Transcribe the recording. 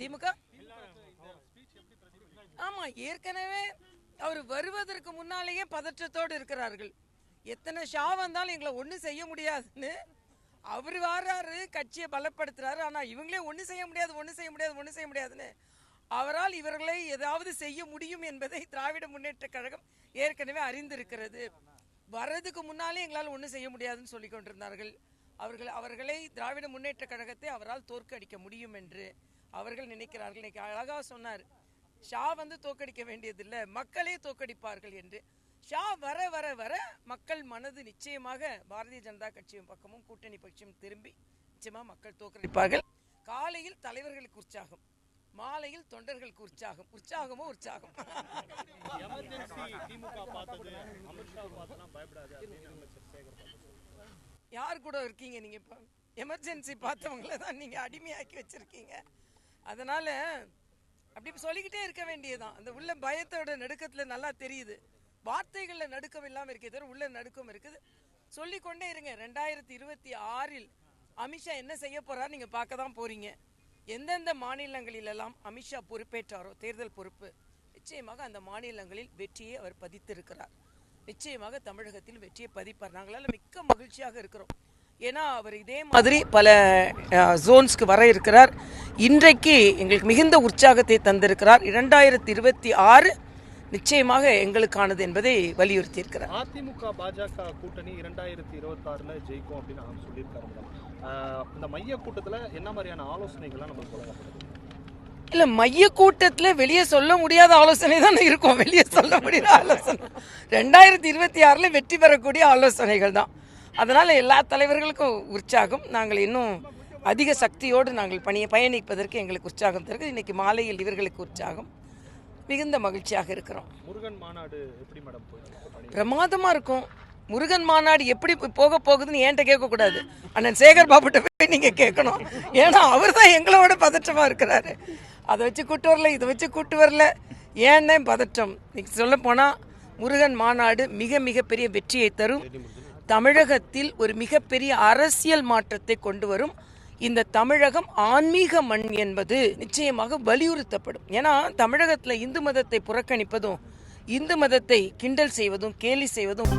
திமுக? ஆமா ஏற்கனவே அவர் வருவதற்கு முன்னாலேயே பதற்றத்தோடு இருக்கிறார்கள். எத்தனை ஷா வந்தாலும் எங்களை ஒன்றும் செய்ய முடியாதுன்னு அவர் வாராரு கட்சியை பலப்படுத்துறாரு. ஆனா இவங்களே ஒன்றும் செய்ய முடியாது ஒன்றும் செய்ய முடியாது ஒன்றும் செய்ய முடியாதுன்னு அவரால் இவர்களை ஏதாவது செய்ய முடியும் என்பதை திராவிட முன்னேற்ற கழகம் ஏற்கனவே அறிந்திருக்கிறது. வர்றதுக்கு முன்னாலே எங்களால் ஒன்றும் செய்ய முடியாதுன்னு சொல்லி கொண்டிருந்தார்கள். அவர்கள் அவர்களை திராவிட முன்னேற்ற கழகத்தை அவரால் தோற்கடிக்க முடியும் என்று அவர்கள் நினைக்கிறார்கள். இன்னைக்கு அழகா சொன்னார் ஷா வந்து தோற்கடிக்க வேண்டியதில்லை மக்களே தோற்கடிப்பார்கள் என்று. ஷா வர வர வர மக்கள் மனது நிச்சயமாக பாரதிய ஜனதா கட்சியும் பக்கமும் கூட்டணி பட்சம் திரும்பி நிச்சயமா மக்கள் தோற்கடிப்பார்கள். காலையில் தலைவர்களுக்கு உற்சாகம் மாலையில் தொண்டர்களுக்கு உற்சாகம் உற்சாகமோ உற்சாகம். யார் கூட இருக்கீங்க நீங்க இப்போ? எமர்ஜென்சி பார்த்தவங்கள தான் நீங்க அடிமையாக்கி வச்சிருக்கீங்க. அதனால அப்படி சொல்லிக்கிட்டே இருக்க வேண்டியதுதான். அந்த உள்ள பயத்தோட நடுக்கத்துல நல்லா தெரியுது. வார்த்தைகள்ல நடுக்கம் இல்லாம இருக்கே தவிர உள்ள நடுக்கம் இருக்குது. சொல்லிக்கொண்டே இருங்க. ரெண்டாயிரத்தி இருபத்தி ஆறில் அமித்ஷா என்ன செய்ய போறாரு நீங்க பார்க்க தான் போறீங்க. எந்தெந்த மாநிலங்களிலெல்லாம் அமித்ஷா பொறுப்பேற்றாரோ தேர்தல் பொறுப்பு நிச்சயமாக அந்த மாநிலங்களில் வெற்றியை அவர் பதித்திருக்கிறார். நிச்சயமாக தமிழகத்தில் வெற்றியை பதிப்பார். நாங்களால் மிக்க மகிழ்ச்சியாக இருக்கிறோம். ஏன்னா அவர் இதே மாதிரி பல ஜோன்ஸ்க்கு வர இருக்கிறார். இன்றைக்கு எங்களுக்கு மிகுந்த உற்சாகத்தை தந்திருக்கிறார். இரண்டாயிரத்தி இருபத்தி ஆறு நிச்சயமாக எங்களுக்கானது என்பதை வலியுறுத்தி இருக்கிறார் அதிமுக பாஜக கூட்டணி இரண்டாயிரத்தி இருபத்தாறுல ஜெயிக்கும் அப்படின்னு மேடம். ஆஹ் இந்த மைய கூட்டத்துல என்ன மாதிரியான ஆலோசனைகள்லாம் நம்மளுக்கு வழங்கப்படுது இல்ல மைய கூட்டத்துல வெளியே சொல்ல முடியாத ஆலோசனை தானே இருக்கும். வெளியே சொல்ல முடியாத ஆலோசனை. ரெண்டாயிரத்தி இருபத்தி ஆறுல வெற்றி பெறக்கூடிய ஆலோசனைகள் தான். அதனால எல்லா தலைவர்களுக்கும் உற்சாகம். நாங்கள் இன்னும் அதிக சக்தியோடு நாங்கள் பணிய பயணிப்பதற்கு எங்களுக்கு உற்சாகம் தருக்கு இன்னைக்கு மாலையில் இவர்களுக்கு உற்சாகம். மிகுந்த மகிழ்ச்சியாக இருக்கிறோம். முருகன் மாநாடு எப்படி மேடம் போயிருக்கு பிரமாதமா இருக்கும். முருகன் மாநாடு எப்படி போக போகுதுன்னு என்கிட்ட கேட்கக்கூடாது. அண்ணன் சேகர் பாபுட்ட போய் நீங்க கேட்கணும். ஏன்னா அவர் தான் எங்களோட பதற்றமா இருக்கிறாரு. அதை வச்சு கூட்டு வரல இதை வச்சு கூட்டு வரல. ஏன்னே பதற்றம்? சொல்ல போனா முருகன் மாநாடு மிக மிக பெரிய வெற்றியை தரும். தமிழகத்தில் ஒரு மிகப்பெரிய அரசியல் மாற்றத்தை கொண்டு வரும் இந்த தமிழகம் ஆன்மீக மண் என்பது நிச்சயமாக வலியுறுத்தப்படும். ஏன்னா தமிழகத்தில் இந்து மதத்தை புறக்கணிப்பதும் இந்து மதத்தை கிண்டல் செய்வதும் கேலி செய்வதும்